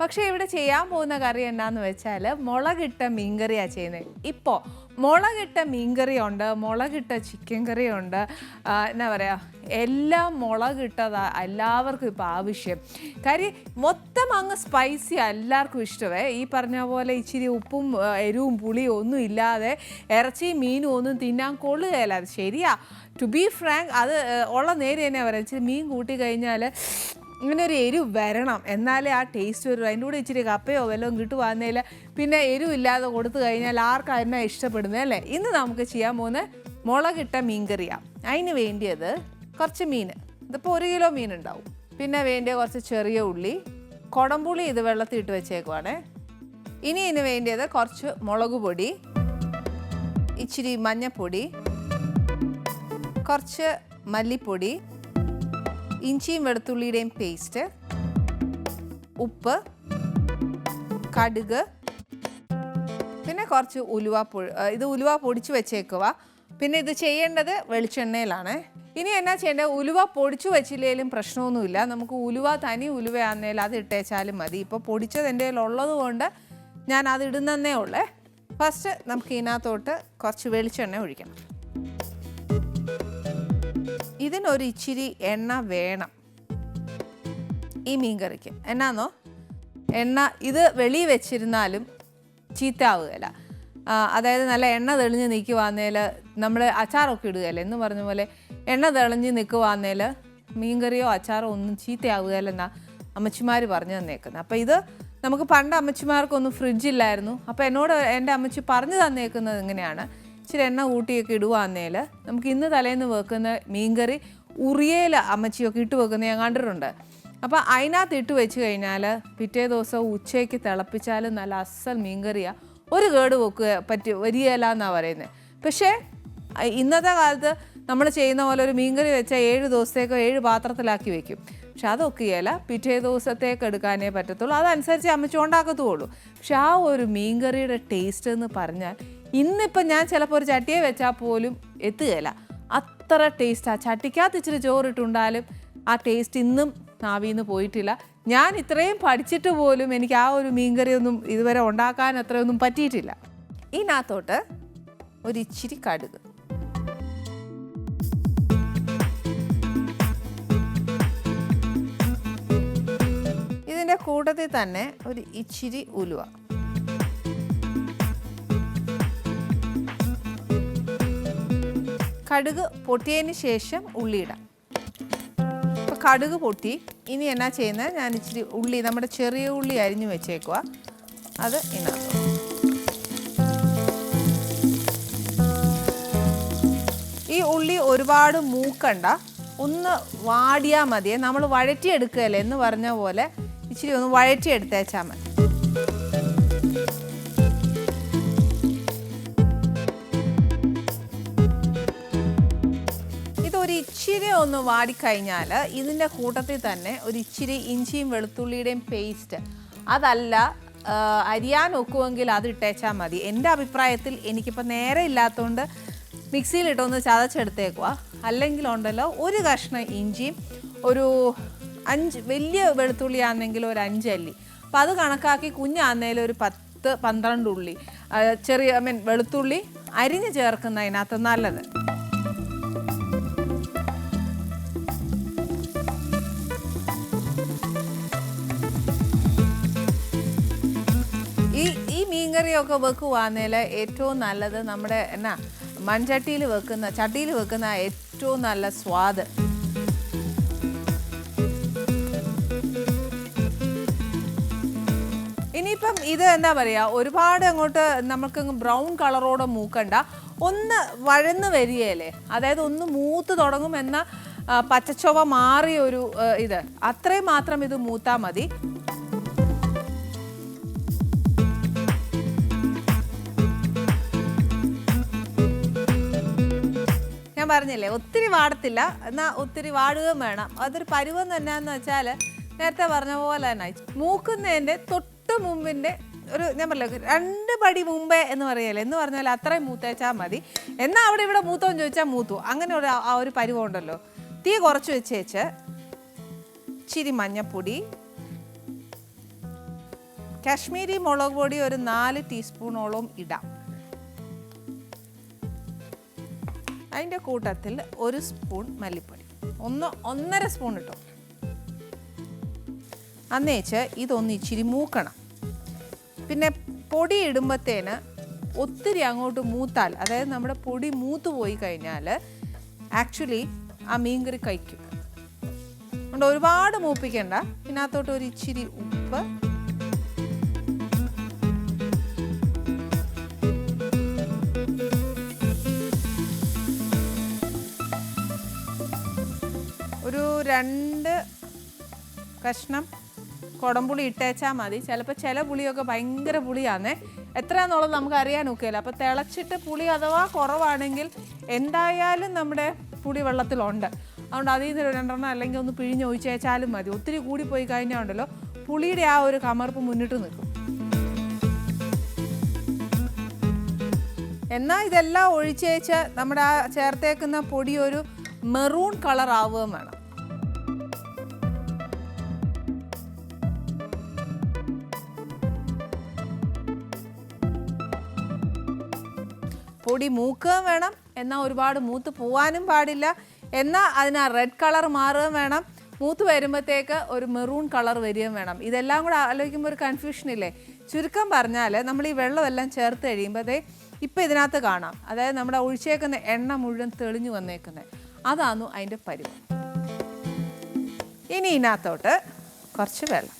പക്ഷേ ഇവിടെ ചെയ്യാൻ പോകുന്ന കറി എന്നാന്ന് വെച്ചാൽ മുളകിട്ട മീൻകറിയാണ് ചെയ്യുന്നത് ഇപ്പോൾ മുളകിട്ട മീൻകറി ഉണ്ട് മുളകിട്ട ചിക്കൻ കറി ഉണ്ട് പറയുക എല്ലാം മുളകിട്ടതാ എല്ലാവർക്കും ഇപ്പോൾ ആവശ്യം. കാര്യം മൊത്തം അങ്ങ് സ്പൈസി എല്ലാവർക്കും ഇഷ്ടമേ ഈ പറഞ്ഞ പോലെ ഇച്ചിരി ഉപ്പും എരിവും പുളിയും ഒന്നും ഇല്ലാതെ ഇറച്ചി മീനും ഒന്നും തിന്നാൻ കൊള്ളുകയല്ല. അത് ശരിയാ. ടു ബി ഫ്രാങ്ക് അത് ഉള്ള നേരെ തന്നെ പറയാം. ഇച്ചിരി മീൻ കൂട്ടി കഴിഞ്ഞാൽ ഇങ്ങനെ ഒരു എരിവ് വരണം. എന്നാലേ ആ ടേസ്റ്റ് വരും അതിന്റെ കൂടെ ഇച്ചിരി കപ്പയോ വല്ലതും കിട്ടുവാന്നേൽ പിന്നെ എരിവില്ലാതെ കൊടുത്തു കഴിഞ്ഞാൽ ആർക്കും ഇഷ്ടപ്പെടുന്നത് അല്ലേ? ഇന്ന് നമുക്ക് ചെയ്യാൻ പോകുന്ന മുളകിട്ട മീൻകറിയാണ് അതിന് വേണ്ടിയത് കുറച്ച് മീൻ. ഇതിപ്പോൾ ഒരു കിലോ മീൻ ഉണ്ടാവും. പിന്നെ വേണ്ടിയ കുറച്ച് ചെറിയ ഉള്ളി കുടംപുളി ഇത് വെള്ളത്തിൽ ഇട്ട് വെച്ചേക്കുവാണേ. ഇനി ഇതിന് വേണ്ടിയത് കുറച്ച് മുളക് പൊടി ഇച്ചിരി മഞ്ഞൾപ്പൊടി കുറച്ച് മല്ലിപ്പൊടി ഇഞ്ചിയും വെളുത്തുള്ളിയുടെയും പേസ്റ്റ് ഉപ്പ് കടുക് പിന്നെ കുറച്ച് ഉലുവ ഇത് ഉലുവ പൊടിച്ച് വെച്ചേക്കുക. പിന്നെ ഇത് ചെയ്യേണ്ടത് വെളിച്ചെണ്ണയിലാണ്. ഇനി എന്നാ ചെയ്യേണ്ടത് ഉലുവ പൊടിച്ചു വെച്ചില്ലെങ്കിലും പ്രശ്നമൊന്നുമില്ല. നമുക്ക് ഉലുവ തനി ഉലുവയാന്നേൽ അത് ഇട്ടേച്ചാലും മതി. ഇപ്പോൾ പൊടിച്ചത് എന്റെ ഉള്ളത് കൊണ്ട് ഞാൻ അത് ഇടുന്നതേ ഉള്ളേ. ഫസ്റ്റ് നമുക്ക് ഇതിനകത്തോട്ട് കുറച്ച് വെളിച്ചെണ്ണ ഒഴിക്കണം. ഇതിനൊരു ഇച്ചിരി എണ്ണ വേണം. ഈ മീൻകറിക്ക് എന്നാന്നോ? എണ്ണ ഇത് വെളി വെച്ചിരുന്നാലും ചീത്താവുകയില്ല. അതായത് നല്ല എണ്ണ തെളിഞ്ഞ് നിൽക്കുവാന്നേൽ നമ്മൾ അച്ചാറൊക്കെ ഇടുകയല്ലേ? എന്ന് പറഞ്ഞ പോലെ എണ്ണ തെളിഞ്ഞ് നിൽക്കുവാന്നേൽ മീൻകറിയോ അച്ചാറോ ഒന്നും ചീത്തയാവുകയില്ലെന്നാ അമ്മച്ചിമാർ പറഞ്ഞു തന്നേക്കുന്നത്. അപ്പോൾ ഇത് നമുക്ക് പണ്ട് അമ്മച്ചിമാർക്കൊന്നും ഫ്രിഡ്ജില്ലായിരുന്നു. അപ്പോൾ എന്നോട് എന്റെ അമ്മച്ചി പറഞ്ഞു തന്നേക്കുന്നത് ഇങ്ങനെയാണ്. ഇച്ചിരി എണ്ണ കൂട്ടിയൊക്കെ ഇടുവാന്നേൽ നമുക്ക് ഇന്ന് തലേന്ന് വെക്കുന്ന മീൻകറി ഉറിയേൽ അമ്മച്ചിയൊക്കെ ഇട്ട് വെക്കുന്നത് ഞാൻ കണ്ടിട്ടുണ്ട്. അപ്പോൾ അതിനകത്ത് ഇട്ട് വെച്ച് കഴിഞ്ഞാൽ പിറ്റേ ദിവസം ഉച്ചയ്ക്ക് തിളപ്പിച്ചാലും നല്ല അസൽ മീൻകറിയാണ് ഒരു കേട് വെക്കുക പറ്റി വരികയില്ല എന്നാണ് പറയുന്നത് പക്ഷേ ഇന്നത്തെ കാലത്ത് നമ്മൾ ചെയ്യുന്ന പോലെ ഒരു മീൻകറി വെച്ചാൽ ഏഴ് ദിവസത്തേക്കോ ഏഴ് പാത്രത്തിലാക്കി വെക്കും. പക്ഷെ അതൊക്കെയല്ല പിറ്റേ ദിവസത്തേക്ക് എടുക്കാനേ പറ്റത്തുള്ളൂ. അതനുസരിച്ച് അമ്മച്ചുണ്ടാക്കത്തുള്ളൂ പക്ഷെ ആ ഒരു മീൻകറിയുടെ ടേസ്റ്റ് എന്ന് പറഞ്ഞാൽ ഇന്നിപ്പം ഞാൻ ചിലപ്പോൾ ഒരു ചട്ടിയെ വെച്ചാൽ പോലും എത്തുകയില്ല. അത്ര ടേസ്റ്റ് ആ. ചട്ടിക്കകത്ത് ഇച്ചിരി ചോറിട്ടുണ്ടാലും ആ ടേസ്റ്റ് ഇന്നും നാവിന്ന് പോയിട്ടില്ല. ഞാൻ ഇത്രയും പഠിച്ചിട്ട് പോലും എനിക്ക് ആ ഒരു മീൻകറി ഒന്നും ഇതുവരെ ഉണ്ടാക്കാൻ അത്രയൊന്നും പറ്റിയിട്ടില്ല. ഇതിനകത്തോട്ട് ഒരു ഇച്ചിരി കടുക്. ഇതിന്റെ കൂട്ടത്തിൽ തന്നെ ഒരു ഇച്ചിരി ഉലുവ. കടുക് പൊട്ടിയതിന് ശേഷം ഉള്ളിയിടാം അപ്പോൾ കടുക് പൊട്ടി. ഇനി എന്നാ ചെയ്യുന്നത്? ഞാൻ ഇച്ചിരി ഉള്ളി നമ്മുടെ ചെറിയ ഉള്ളി അരിഞ്ഞു വെച്ചേക്കുക അത് ഇതിനകത്ത് ഈ ഉള്ളി ഒരുപാട് മൂക്കണ്ട. ഒന്ന് വാടിയാൽ മതിയെ. നമ്മൾ വഴറ്റിയെടുക്കുകയല്ലേ എന്ന് പറഞ്ഞ പോലെ ഇച്ചിരി ഒന്ന് വഴറ്റിയെടുത്തേച്ചാൽ മതി. ഇച്ചിരി ഒന്ന് വാടിക്കഴിഞ്ഞാൽ ഇതിന്റെ കൂട്ടത്തിൽ തന്നെ ഒരു ഇച്ചിരി ഇഞ്ചിയും വെളുത്തുള്ളിയുടെയും പേസ്റ്റ് അതല്ല അരിയാൻ ഒക്കുമെങ്കിൽ അത് ഇട്ടേച്ചാൽ മതി. എന്റെ അഭിപ്രായത്തിൽ എനിക്കിപ്പോൾ നേരെ ഇല്ലാത്തതുകൊണ്ട് മിക്സിയിലിട്ടൊന്ന് ചതച്ചെടുത്തേക്കുക അല്ലെങ്കിൽ ഉണ്ടല്ലോ ഒരു കഷ്ണം ഇഞ്ചിയും ഒരു അഞ്ച് വലിയ വെളുത്തുള്ളി ആണെങ്കിൽ ഒരു അഞ്ചല്ലി. അപ്പോൾ അത് കണക്കാക്കി കുഞ്ഞാന്നേലും ഒരു പത്ത് പന്ത്രണ്ട് ഉള്ളി ചെറിയ ഐ മീൻ വെളുത്തുള്ളി അരിഞ്ഞ് ചേർക്കുന്നതിനകത്ത് നല്ലത്. മീൻകറിയൊക്കെ വെക്കുവാന്നേൽ ഏറ്റവും നല്ലത് നമ്മുടെ എന്നാ മൺചട്ടിയിൽ വെക്കുന്ന ചട്ടിയിൽ വെക്കുന്ന ഏറ്റവും നല്ല സ്വാദ്. ഇനിയിപ്പം ഇത് എന്താ പറയുക ഒരുപാട് അങ്ങോട്ട് നമുക്ക് ബ്രൗൺ കളറോടെ മൂക്കണ്ട. ഒന്ന് വഴന്ന് വരികയല്ലേ അതായത് ഒന്ന് മൂത്ത് തുടങ്ങും എന്ന ആ, പച്ചച്ചൊവ ഒരു ഇത്. അത്രയും മാത്രം ഇത് മൂത്താൽ മതി. പറഞ്ഞില്ലേ ഒത്തിരി വാടത്തില്ല എന്നാൽ ഒത്തിരി വാടുകയും വേണം. അതൊരു പരുവം തന്നെയാന്ന് വെച്ചാൽ നേരത്തെ പറഞ്ഞ പോലെ തന്നെ മൂക്കുന്നതിന്റെ തൊട്ട് മുമ്പിന്റെ ഒരു ഞാൻ പറഞ്ഞില്ല രണ്ട് പടി മുമ്പേ എന്ന് പറയല്ലേ എന്ന് പറഞ്ഞാൽ അത്രയും മൂത്തേച്ചാൽ മതി. എന്നാൽ അവിടെ ഇവിടെ മൂത്തോന്ന് ചോദിച്ചാൽ മൂത്തു. അങ്ങനെ ഒരു ആ ഒരു പരുവം ഉണ്ടല്ലോ. തീ കുറച്ച് വെച്ചേച്ച് ഇച്ചിരി മഞ്ഞപ്പൊടി കാശ്മീരി മുളക് പൊടി ഒരു നാല് ടീസ്പൂണോളം ഇടാം. അതിന്റെ കൂട്ടത്തിൽ ഒരു സ്പൂൺ മല്ലിപ്പൊടി. ഒന്ന് ഒന്നര സ്പൂൺ ഇട്ടോ. അന്നേച്ച് ഇതൊന്ന് ഇച്ചിരി മൂക്കണം. പിന്നെ പൊടി ഇടുമ്പത്തേന് ഒത്തിരി അങ്ങോട്ട് മൂത്താൽ അതായത് നമ്മുടെ പൊടി മൂത്ത് പോയി കഴിഞ്ഞാൽ ആക്ച്വലി ആ മീൻകറി കഴിക്കും. അതുകൊണ്ട് ഒരുപാട് മൂപ്പിക്കണ്ട. ഇതിനകത്തോട്ട് ഒരു ഇച്ചിരി രണ്ട് കഷ്ണം കുടംപുളി ഇട്ടേച്ചാൽ മതി. ചിലപ്പോൾ ചില പുളിയൊക്കെ ഭയങ്കര പുളിയാണേ എത്രയാണെന്നുള്ളത് നമുക്ക് അറിയാൻ ഒക്കെയില്ല അപ്പോൾ തിളച്ചിട്ട് പുളി അഥവാ കുറവാണെങ്കിൽ എന്തായാലും നമ്മുടെ പുളി വെള്ളത്തിലുണ്ട്. അതുകൊണ്ട് അതിൽ നിന്ന് രണ്ടെണ്ണം അല്ലെങ്കിൽ ഒന്ന് പിഴിഞ്ഞ് ഒഴിച്ചേച്ചാലും മതി. ഒത്തിരി കൂടി പോയി കഴിഞ്ഞാൽ ഉണ്ടല്ലോ പുളിയുടെ ആ ഒരു കമർപ്പ് മുന്നിട്ട് നിൽക്കും. എന്നാൽ ഇതെല്ലാം ഒഴിച്ചേച്ച് നമ്മുടെ ആ ചേർത്തേക്കുന്ന പൊടി ഒരു മെറൂൺ കളർ ആവുകയും വേണം. പൊടി മൂക്കുകയും വേണം. എന്നാൽ ഒരുപാട് മൂത്ത് പോവാനും പാടില്ല. എന്നാൽ അതിന് റെഡ് കളർ മാറുകയും വേണം. മൂത്ത് വരുമ്പോഴത്തേക്ക് ഒരു മെറൂൺ കളർ വരികയും വേണം. ഇതെല്ലാം കൂടെ ആലോചിക്കുമ്പോൾ ഒരു കൺഫ്യൂഷൻ ഇല്ലേ? ചുരുക്കം പറഞ്ഞാൽ നമ്മൾ ഈ വെള്ളമെല്ലാം ചേർത്ത് കഴിയുമ്പോഴത്തേ ഇപ്പം ഇതിനകത്ത് കാണാം. അതായത് നമ്മുടെ ഒഴിച്ചേക്കുന്ന എണ്ണ മുഴുവൻ തെളിഞ്ഞു വന്നേക്കുന്നത് അതാണ് അതിന്റെ പരിവം. ഇനി ഇതിനകത്തോട്ട് കുറച്ച് വെള്ളം.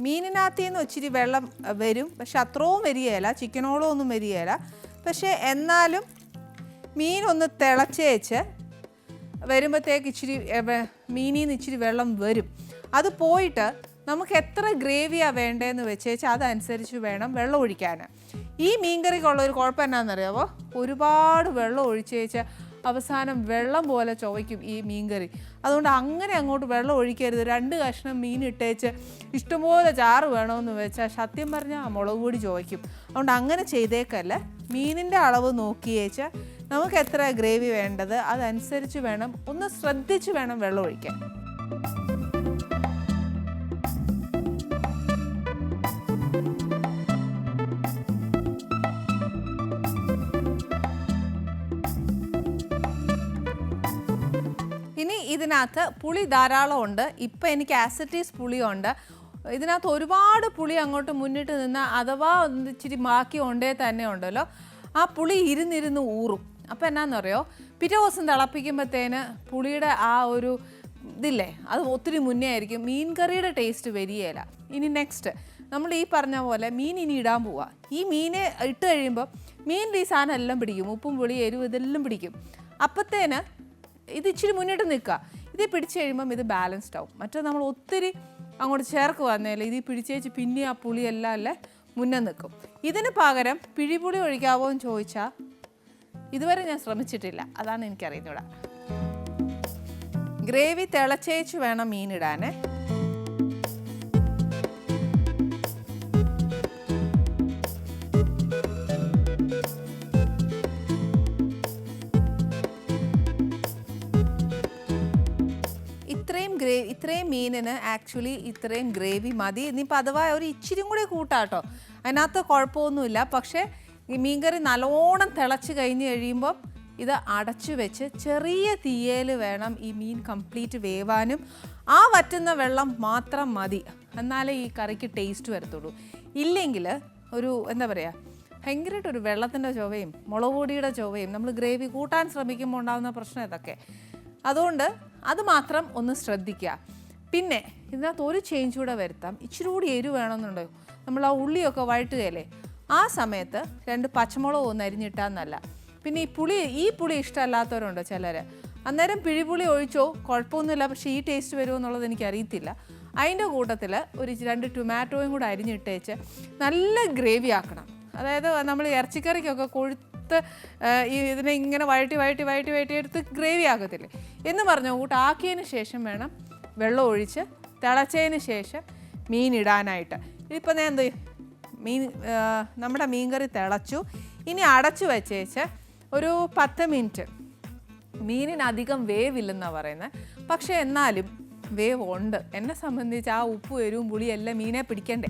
മീനിനകത്ത് നിന്ന് ഇച്ചിരി വെള്ളം വരും. പക്ഷെ അത്രയും വരികയില്ല. ചിക്കനോളം ഒന്നും വരികയില്ല. പക്ഷേ എന്നാലും മീനൊന്ന് തിളച്ചേച്ച് വരുമ്പോഴത്തേക്ക് ഇച്ചിരി മീനിൽ നിന്ന് ഇച്ചിരി വെള്ളം വരും. അത് പോയിട്ട് നമുക്ക് എത്ര ഗ്രേവിയാണ് വേണ്ടതെന്ന് വെച്ചേച്ച് അതനുസരിച്ച് വേണം വെള്ളം ഒഴിക്കാൻ ഈ മീൻകറിക്കുള്ള ഒരു കുഴപ്പം എന്നാണെന്നറിയാവോ ഒരുപാട് വെള്ളം ഒഴിച്ചേച്ച് അവസാനം വെള്ളം പോലെ ചുവയ്ക്കും ഈ മീൻകറി. അതുകൊണ്ട് അങ്ങനെ അങ്ങോട്ട് വെള്ളം ഒഴിക്കരുത്. രണ്ട് കഷ്ണം മീൻ ഇട്ടേച്ച് ഇഷ്ടംപോലെ ചാറ് വേണമെന്ന് വെച്ചാൽ സത്യം പറഞ്ഞാൽ മുളക് പൊടി ചുവയ്ക്കും. അതുകൊണ്ട് അങ്ങനെ ചെയ്തേക്കല്ല. മീനിന്റെ അളവ് നോക്കിയേച്ച് നമുക്ക് എത്ര ഗ്രേവി വേണ്ടത് അതനുസരിച്ച് വേണം. ഒന്ന് ശ്രദ്ധിച്ച് വേണം വെള്ളം ഒഴിക്കാൻ. ഇതിനകത്ത് പുളി ധാരാളം ഉണ്ട്. ഇപ്പം എനിക്ക് ആസിറ്റീസ് പുളിയുണ്ട്. ഇതിനകത്ത് ഒരുപാട് പുളി അങ്ങോട്ട് മുന്നിട്ട് നിന്ന് അഥവാ ഇച്ചിരി ബാക്കി ഉണ്ടേ തന്നെ ഉണ്ടല്ലോ. ആ പുളി ഇരുന്നിരുന്ന് ഊറും. അപ്പം എന്നാന്നറിയോ? പിറ്റേ ദിവസം തിളപ്പിക്കുമ്പോഴത്തേന് പുളിയുടെ ആ ഒരു ഇതില്ലേ അത് ഒത്തിരി മുന്നേ ആയിരിക്കും. മീൻ കറിയുടെ ടേസ്റ്റ് വരികയില്ല. ഇനി നെക്സ്റ്റ് നമ്മൾ ഈ പറഞ്ഞ പോലെ മീൻ ഇനി ഇടാൻ പോവാ. ഈ മീനെ ഇട്ട് കഴിയുമ്പോൾ മീനിന്റെ ഈ സാധനം എല്ലാം പിടിക്കും. ഉപ്പും പുളി എരിവ് ഇതെല്ലാം പിടിക്കും. അപ്പത്തേന് ഇത് ഇച്ചിരി മുന്നിട്ട് നിൽക്കുക. ഇത് പിടിച്ചു കഴിയുമ്പം ഇത് ബാലൻസ്ഡ് ആവും. മറ്റേ നമ്മൾ ഒത്തിരി അങ്ങോട്ട് ചേർക്ക് വന്നേല ഇത് പിടിച്ചേച്ച് പിന്നെ ആ പുളിയെല്ലാം അല്ലേ മുന്നേ നിൽക്കും ഇതിന് പകരം പിഴിപുളി ഒഴിക്കാവോ എന്ന് ചോദിച്ചാൽ ഇതുവരെ ഞാൻ ശ്രമിച്ചിട്ടില്ല. അതാണ് എനിക്കറിയുന്നൂടെ. ഗ്രേവി തിളച്ചേച്ച് വേണം മീനിടാനേ. മീനിന് ആക്ച്വലി ഇത്രയും ഗ്രേവി മതി. ഇനിയിപ്പോൾ അഥവാ ഒരു ഇച്ചിരി കൂടി കൂട്ടാട്ടോ. അതിനകത്ത് കുഴപ്പമൊന്നുമില്ല. പക്ഷേ ഈ മീൻകറി നല്ലോണം തിളച്ച് കഴിഞ്ഞ് കഴിയുമ്പോൾ ഇത് അടച്ചു വെച്ച് ചെറിയ തീയേൽ വേണം ഈ മീൻ കംപ്ലീറ്റ് വേവാനും. ആ വറ്റുന്ന വെള്ളം മാത്രം മതി. എന്നാലേ ഈ കറിക്ക് ടേസ്റ്റ് വരത്തുള്ളൂ. ഇല്ലെങ്കിൽ ഒരു എന്താ പറയുക ഭയങ്കരമായിട്ട് ഒരു വെള്ളത്തിന്റെ ചൊവയും മുളക് പൊടിയുടെ ചൊവയും നമ്മൾ ഗ്രേവി കൂട്ടാൻ ശ്രമിക്കുമ്പോൾ ഉണ്ടാകുന്ന പ്രശ്നം ഇതൊക്കെ. അതുകൊണ്ട് അത് മാത്രം ഒന്ന് ശ്രദ്ധിക്കുക. പിന്നെ ഇതിനകത്ത് ഒരു ചേഞ്ച് കൂടെ വരുത്താം. ഇച്ചിരി കൂടി എരിവ് വേണമെന്നുണ്ടോ. നമ്മൾ ആ ഉള്ളിയൊക്കെ വഴറ്റുകയല്ലേ? ആ സമയത്ത് രണ്ട് പച്ചമുളക് ഒന്ന് അരിഞ്ഞിട്ടാൽ നല്ല. പിന്നെ ഈ പുളി ഈ പുളി ഇഷ്ടമല്ലാത്തവരുണ്ടോ ചിലർ അന്നേരം പിഴിപുളി ഒഴിച്ചോ? കുഴപ്പമൊന്നുമില്ല. പക്ഷേ ഈ ടേസ്റ്റ് വരുമോ എന്നുള്ളത് എനിക്ക് അറിയത്തില്ല അതിന്റെ കൂട്ടത്തിൽ ഒരു രണ്ട് ടൊമാറ്റോയും കൂടെ അരിഞ്ഞിട്ടേച്ച് നല്ല ഗ്രേവി ആക്കണം. അതായത് നമ്മൾ ഇറച്ചിക്കറിക്കൊക്കെ കൊഴുത്ത് ഈ ഇതിനെ ഇങ്ങനെ വഴറ്റി വഴറ്റി വഴറ്റി വഴറ്റി എടുത്ത് ഗ്രേവി ആക്കത്തില്ലേ? എന്ന് പറഞ്ഞ കൂട്ടാക്കിയതിന് ശേഷം വേണം വെള്ളം ഒഴിച്ച് തിളച്ചതിന് ശേഷം മീൻ ഇടാനായിട്ട്. ഇതിപ്പോൾ ഞാൻ എന്ത്? മീൻ നമ്മുടെ മീൻകറി തിളച്ചു. ഇനി അടച്ചു വെച്ചേച്ച് ഒരു പത്ത് മിനിറ്റ് മീനിനധികം വേവില്ലെന്നാണ് പറയുന്നത് പക്ഷേ എന്നാലും വേവ് ഉണ്ട് എന്നെ സംബന്ധിച്ച് ആ ഉപ്പ് എരിവും പുളിയും എല്ലാം മീനെ പിടിക്കണ്ടേ.